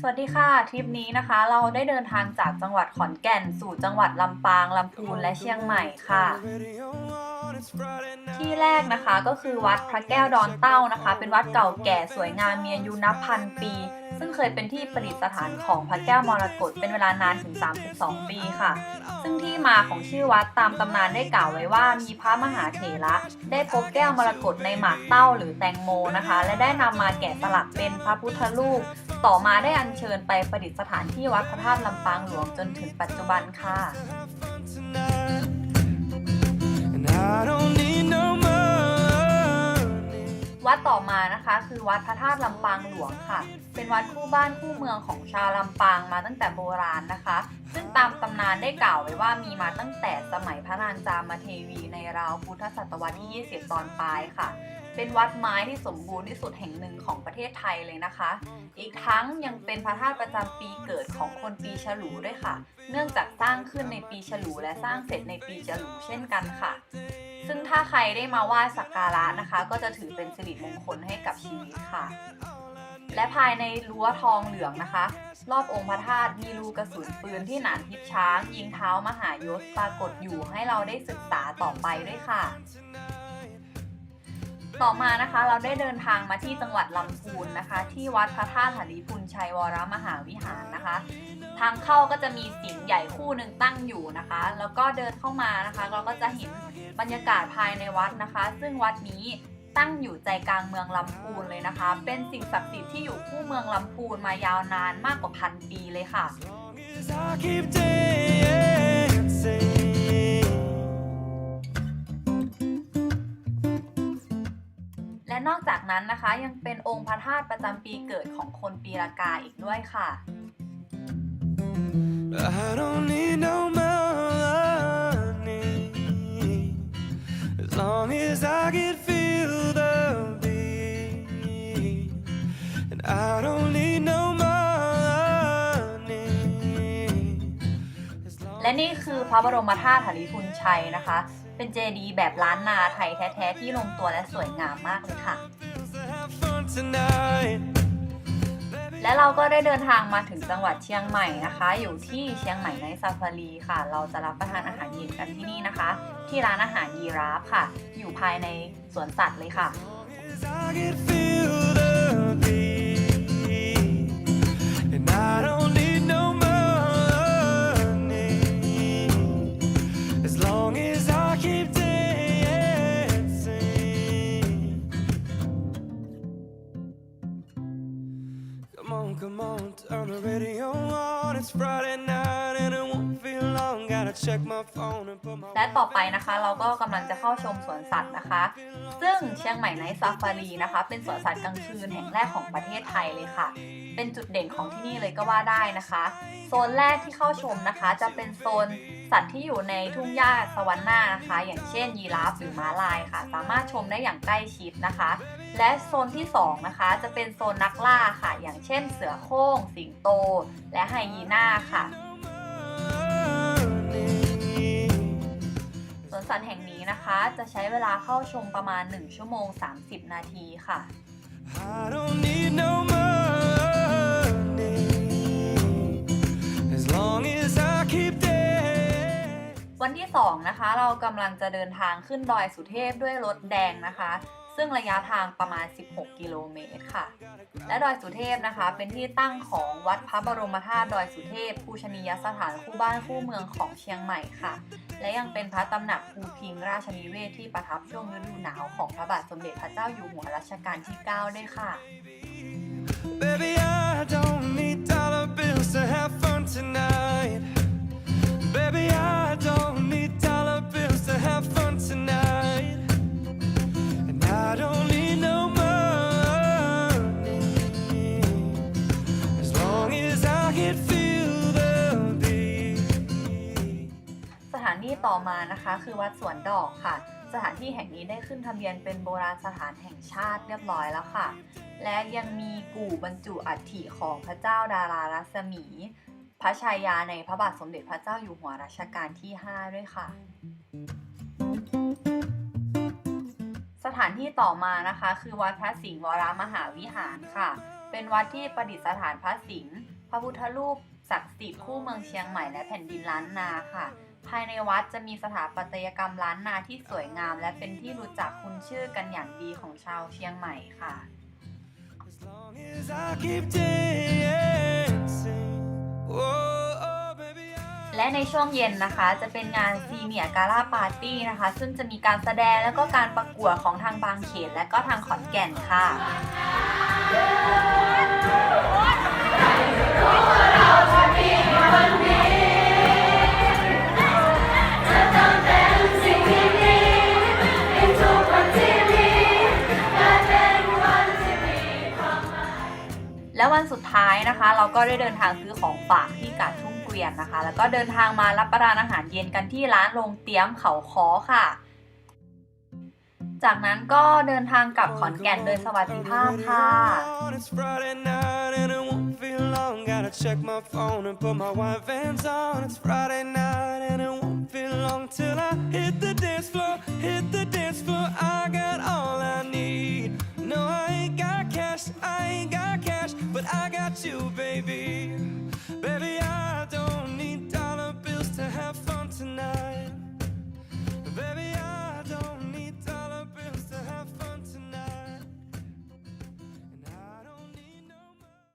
สวัสดีค่ะ ทริปนี้นะคะ เราได้เดินทางจากจังหวัดขอนแก่น สู่จังหวัดลำปาง ลำพูนและเชียงใหม่ค่ะ ที่แรกนะคะก็คือวัดพระแก้วดอนเต้านะคะ เป็นวัดเก่าแก่สวยงามมีอายุนับพันปี ซึ่งเคยเป็นที่ประดิษฐานของพระแก้วมรกตเป็นเวลานานถึง 32 ปีค่ะ ซึ่งที่มาของชื่อวัดตามตำนานได้กล่าวไว้ว่ามีพระมหาเถระได้พบแก้วมรกตในหมากเต้าหรือแตงโมนะคะ และได้นำมาแกะสลักเป็นพระพุทธรูป ต่อมาได้อัญเชิญไปประดิษฐานที่วัดพระธาตุลำปางหลวงจนถึงปัจจุบันค่ะ no วัดต่อมานะคะคือวัดพระธาตุลำปางหลวงค่ะ เป็นวัดคู่บ้านคู่เมืองของชาวลำปางมาตั้งแต่โบราณนะคะ ซึ่งตามตำนานได้กล่าวไว้ว่ามีมาตั้งแต่สมัยพระนางจามเทวีในราวพุทธศตวรรษที่ 20 ตอนปลายค่ะ เป็นวัดไม้ที่สมบูรณ์ที่สุดแห่งหนึ่งของประเทศไทยเลยนะคะ อีกทั้งยังเป็นพระธาตุประจำปีเกิดของคนปีฉลูด้วยค่ะ เนื่องจากสร้างขึ้นในปีฉลูและสร้างเสร็จในปีฉลูเช่นกันค่ะ ซึ่งถ้าใครได้มาไหว้สักการะนะคะ ก็จะถือเป็นสิริมงคลให้กับชีวิตค่ะ และภายในรั้วทองเหลืองนะคะ รอบองค์พระธาตุมีรูกระสุนปืนที่หนานทิพย์ช้าง ยิงเท้ามหายศปรากฏอยู่ให้เราได้ศึกษาต่อไปด้วยค่ะ ต่อมานะคะเราได้เดินทางมาที่จังหวัดลำพูนนะคะ ที่วัดพระธาตุหริพุนชัยวรมหาวิหารนะคะ ทางเข้าก็จะมีสิงห์ใหญ่คู่หนึ่งตั้งอยู่นะคะ แล้วก็เดินเข้ามานะคะ เราก็จะเห็นบรรยากาศภายในวัดนะคะ ซึ่งวัดนี้ตั้งอยู่ใจกลางเมืองลำพูนเลยนะคะ เป็นสิ่งศักดิ์สิทธิ์ที่อยู่คู่เมืองลำพูนมายาวนานมากกว่าพันปีเลยค่ะ นอกจากนั้นนะคะ ยังเป็นองค์พระธาตุประจำปีเกิดของคนปีละกาอีกด้วยค่ะ I don't need no money. As long as I can feel the beat. And I don't need no money. As long และนี่คือพระบรมธาตุหริพุนชัยนะคะ เป็นเจดีย์แบบล้านนาไทยแท้ ๆ ที่ลงตัวและสวยงามมากเลยค่ะ tonight. และเราก็ได้เดินทางมาถึงจังหวัดเชียงใหม่นะคะ อยู่ที่เชียงใหม่ในซาฟารีค่ะ เราจะรับประทานอาหารเย็นกันที่นี่นะคะ ที่ร้านอาหารยีราฟค่ะ อยู่ภายในสวนสัตว์เลยค่ะ As I can feel the beat, and I don't และต่อไปนะคะเราก็กำลังจะเข้าชมสวนสัตว์นะคะ ซึ่งเชียงใหม่ในซาฟารีนะคะ เป็นสวนสัตว์กลางคืนแห่งแรกของประเทศไทยเลยค่ะ เป็นจุดเด่นของที่นี่เลยก็ว่าได้นะคะ โซนแรกที่เข้าชมนะคะ จะเป็นโซนสัตว์ที่อยู่ในทุ่งหญ้าสวรรค์นานะคะ อย่างเช่น ยีราฟหรือม้าลายค่ะ สามารถชมได้อย่างใกล้ชิดนะคะ และโซนที่สองนะคะจะเป็นโซนนักล่าค่ะ อย่างเช่น เสือโคร่งสิงโต และไฮยีน่าค่ะ สวนสัตว์แห่งนี้นะคะ จะใช้เวลาเข้าชมประมาณ 1 ชั่วโมง 30 นาทีค่ะ I don't need no money as long as I keep dancing. วันที่ 2 นะคะ เรากำลังจะเดินทางขึ้นดอยสุเทพด้วยรถแดงนะคะ ซึ่งระยะทางประมาณ 16 กิโลเมตรค่ะ และดอยสุเทพนะคะ เป็นที่ตั้งของวัดพระบรมธาตุดอยสุเทพภูชนียสถานคู่บ้านคู่เมืองของเชียงใหม่ค่ะ และยังเป็นพระตำหนักภูพิงราชนิเวศที่ประทับช่วงฤดูหนาวของพระบาทสมเด็จพระเจ้าอยู่หัวรัชกาลที่ 9 ด้วยค่ะ Baby, I don't need ที่ต่อมานะคะ คือวัดสวนดอกค่ะ สถานที่แห่งนี้ได้ขึ้นทะเบียนเป็นโบราณสถานแห่งชาติเรียบร้อยแล้วค่ะ และยังมีกู่บรรจุอัฐิของพระเจ้าดารารัศมี พระชายาในพระบาทสมเด็จพระเจ้าอยู่หัวรัชกาลที่ 5 ด้วยค่ะ สถานที่ต่อมานะคะ คือวัดพระสิงห์วรมหาวิหารค่ะ เป็นวัดที่ประดิษฐานพระสิงห์พระพุทธรูปศักดิ์สิทธิ์คู่เมืองเชียงใหม่และแผ่นดินล้านนาค่ะ ภายในวัดจะมีสถาปัตยกรรมล้านนาที่สวยงาม และเป็นที่รู้จักคุ้นชื่อกันอย่างดีของชาวเชียงใหม่ค่ะ As long as keep. Oh, และในช่วงเย็นนะคะจะเป็นงานซีเนียร์กาล่าปาร์ตี้นะคะ ซึ่งจะมีการแสดงแล้วก็การประกวดของทางบางเขนและก็ทางขอนแก่นค่ะ และวันสุดท้ายนะคะ เราก็ได้เดินทางซื้อของฝากที่กาดชุ่งเกวียนนะคะ แล้วก็เดินทางมารับประทานอาหารเย็นกันที่ร้านโรงเตี้ยมเขาคอค่ะ จากนั้นก็เดินทางกลับขอนแก่นโดยสวัสดิภาพค่ะ till I hit the dance floor, hit the dance floor. I